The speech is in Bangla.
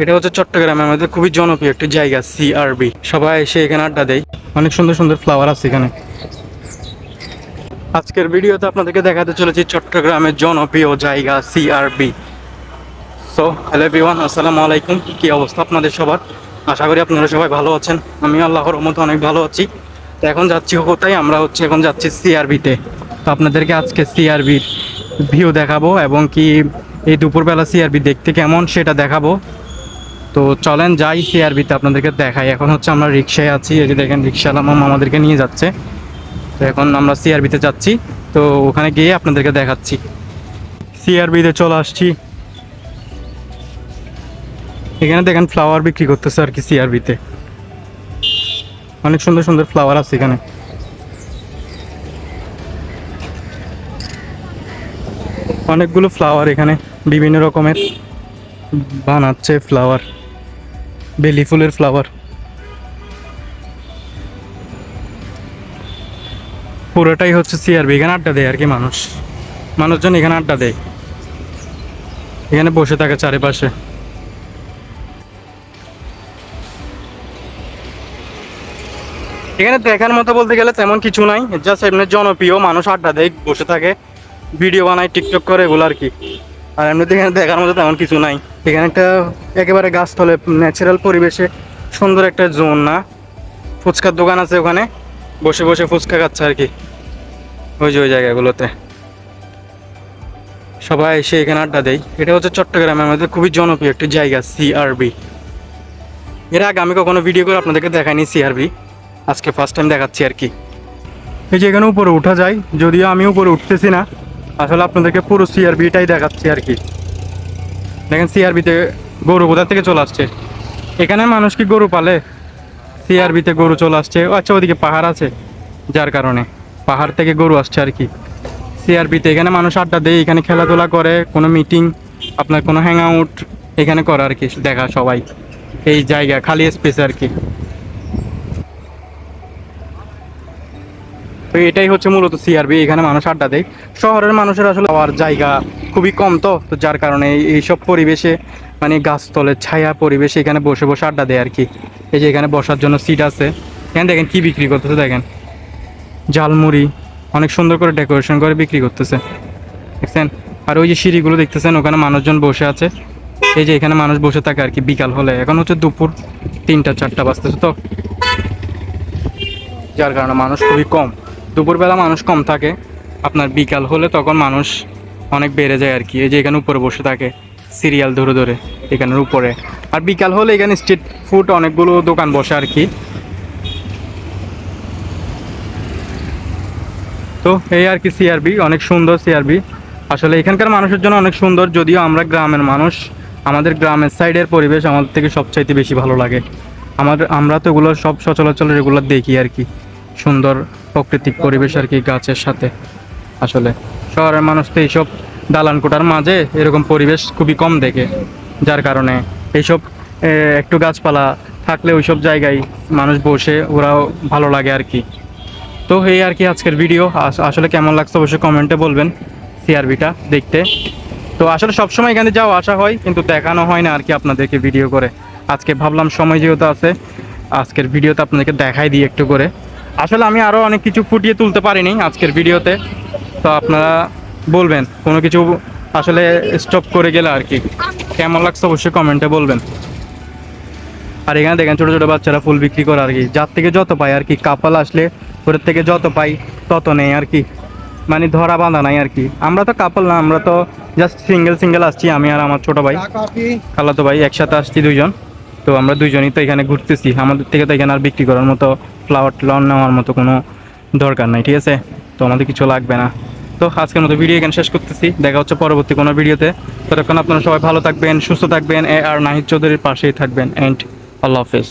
এটা হচ্ছে চট্টগ্রামের মধ্যে খুবই জনপ্রিয় একটি জায়গা সি সিআরবি সবাই এসে এখানে আড্ডা দেয়। অনেক সুন্দর সুন্দর ফ্লাওয়ার আছে এখানে। আজকের ভিডিওতে আপনাদেরকে দেখাতে চলেছি চট্টগ্রামের জনপ্রিয় জায়গা C CRB so hello everyone আসসালামু আলাইকুম। কি অবস্থা আপনাদের সবার? আশা করি আপনারা সবাই ভালো আছেন। আমি আল্লাহর মতো অনেক ভালো আছি। তো এখন যাচ্ছি কোথায়? আমরা হচ্ছে এখন যাচ্ছি সি সিআরবিতে তো আপনাদেরকে আজকে সি সিআরবির ভিউ দেখাবো এবং কি এই দুপুরবেলা সি সিআরবি দেখতে কেমন সেটা দেখাবো। তো চলেন যাই সিআরবিতে আপনাদেরকে দেখাই। এখন হচ্ছে আমরা রিক্সায় আছি। এই যে দেখেন রিক্সাওয়ালা মামা আমাদেরকে নিয়ে যাচ্ছে। তো এখন আমরা সিআরবিতে যাচ্ছি। তো ওখানে গিয়ে আপনাদেরকে দেখাচ্ছি। সিআরবিতে চলে আসছি। এখানে দেখেন ফ্লাওয়ার বিক্রি করতেছে আর কি সিআরবিতে অনেক সুন্দর সুন্দর ফ্লাওয়ার আছে এখানে। অনেকগুলো ফ্লাওয়ার এখানে। বিভিন্ন রকমের বানাচ্ছে ফ্লাওয়ার বেলি ফুলের ফ্লাওয়ার পুরোটাই হচ্ছে সিআরবি এখানে আড্ডা দেয় আর কি মানুষ। মানুষজন এখানে আড্ডা দেয়। এখানে বসে থাকে চারিপাশে। এখানে দেখার মতো বলতে গেলে তেমন কিছু নাই জাস্ট এমনি জনপ্রিয় মানুষ আড্ডা দেয়, বসে থাকে ভিডিও বানায় টিকটক করে, এগুলো আর কি। আর এমনিতে এখানে দেখার মতো তেমন কিছু নাই। এখানে একটা একেবারে গাছতলে ন্যাচারাল পরিবেশে সুন্দর একটা জোন না? ফুচকার দোকান আছে ওখানে। বসে বসে ফুচকা খাচ্ছে আর কি। ওই যে ওই জায়গাগুলোতে। সবাই এসে এখানে আড্ডা দেয়। এটা হচ্ছে চট্টগ্রামের মধ্যে খুবই জনপ্রিয় একটি জায়গা সিআরবি এর আগে আমি কখনো ভিডিও করে আপনাদেরকে দেখাইনি সিআরবি আজকে ফার্স্ট টাইম দেখাচ্ছি আর কি। এই যে এখানে উপরে উঠা যায়, যদিও আমি উপরে উঠতেছি না। আসলে আপনাদেরকে পুরো সিআরবিটাই দেখাচ্ছি আর কি। দেখেন সিআরবিতে গরু কোথা থেকে চলে আসছে? এখানে মানুষ কি গরু পালে? সিআরবিতে গরু চলে আসছে। আচ্ছা ওদিকে পাহাড় আছে, যার কারণে। পাহাড় থেকে গরু আসছে আর কি। সিআরবিতে এখানে মানুষ আড্ডা দেয়, এখানে খেলাধুলা করে, কোনো মিটিং আপনার কোনো হ্যাং আউট এখানে করে আর কি, দেখা সবাই। এই জায়গা, খালি স্পেস আর কি। তো এটাই হচ্ছে মূলত সিআরবি এখানে মানুষ আড্ডা দেয়। শহরের মানুষের আসলে যাওয়ার জায়গা খুবই কম তো তো যার কারণে এই- এইসব পরিবেশে মানে গাছতলের ছায়া পরিবেশে এখানে বসে বসে আড্ডা দেয় আর কি। এই যে এখানে বসার জন্য সিট আছে। এখানে দেখেন কি বিক্রি করতেছে, দেখেন। জালমুড়ি অনেক সুন্দর করে ডেকোরেশন করে বিক্রি করতেছে। দেখছেন? আর ওই যে সিঁড়িগুলো দেখতেছেন, ওখানে মানুষজন বসে আছে। এই যে এখানে মানুষ বসে থাকে আর কি বিকাল হলে। এখন হচ্ছে দুপুর তিনটা, চারটা বাজতেছে তো। যার কারণে মানুষ খুবই কম। দুপুরবেলা মানুষ কম থাকে। আপনার বিকাল হলে তখন মানুষ অনেক বেড়ে যায় আর কি। এই যে এখানে উপরে বসে থাকে সিরিয়াল ধরে ধরে এখানের উপরে। আর বিকাল হলে এখানে স্ট্রিট ফুড অনেকগুলো দোকান বসে আর কি। তো এই আর কি সিআরবি অনেক সুন্দর সিআরবি আসলে এখানকার মানুষের জন্য অনেক সুন্দর, যদিও আমরা গ্রামের মানুষ, আমাদের গ্রামের সাইডের পরিবেশ আমাদের থেকে সবচাইতে বেশি ভালো লাগে। আমার আমরা তো এগুলো সব সচরাচর রেগুলার দেখি আর কি। সুন্দর প্রাকৃতিক পরিবেশ আর কি গাছের সাথে। আসলে শহরের মানুষ তো এইসব দালান কোটার মাঝে এরকম পরিবেশ খুবই কম দেখে, যার কারণে এইসব একটু গাছপালা থাকলে ওইসব জায়গায় মানুষ বসে ওরাও ভালো লাগে আর কি। তো এই আর কি আজকের ভিডিও। আস- আসলে কেমন লাগছে অবশ্যই কমেন্টে বলবেন সিআরবিটা দেখতে। তো আসলে সবসময় এখানে যাওয়া আসা হয়, কিন্তু দেখানো হয় না আর কি আপনাদেরকে ভিডিও করে। আজকে ভাবলাম সময় যেহেতু আছে, আজকের ভিডিওতে আপনাদেরকে দেখাই দিই একটু করে। আসলে আমি আরও অনেক কিছু ফুটিয়ে তুলতে পারিনি আজকের ভিডিওতে। তো আপনারা বলবেন কোনো কিছু আসলে স্টপ করে গেলে আর কি। কেমন লাগছে অবশ্যই কমেন্টে বলবেন। আর এখানে দেখেন ছোটো ছোটো বাচ্চারা ফুল বিক্রি করে আর কি। যার থেকে যত পাই আর কি কাপাল আসলে ওর থেকে যত পাই তত নেই আর কি। মানে ধরা বাঁধা নাই আর কি। আমরা তো কাপল না আমরা তো জাস্ট সিঙ্গেল সিঙ্গেল আসছি আমি আর আমার ছোট ভাই। খালাতো ভাই একসাথে আসছি দুইজন। তো আমরা দুইজনই তো এখানে ঘুরতেছি। আমাদের থেকে তো এখানে আর বিক্রি করার মতো ফ্লাওয়ার ট্লাওয়ার নেওয়ার মতো কোনো দরকার নাই, ঠিক আছে? তো আমাদের কিছু লাগবে না। তো আজকের মতো ভিডিও এখানে শেষ করতেছি। দেখা হচ্ছে পরবর্তী কোনো ভিডিওতে ততক্ষণ আপনারা সবাই ভালো থাকবেন, সুস্থ থাকবেন আর নাহিদ চৌধুরীর পাশেই থাকবেন। অ্যান্ড আল্লাহ হাফেজ।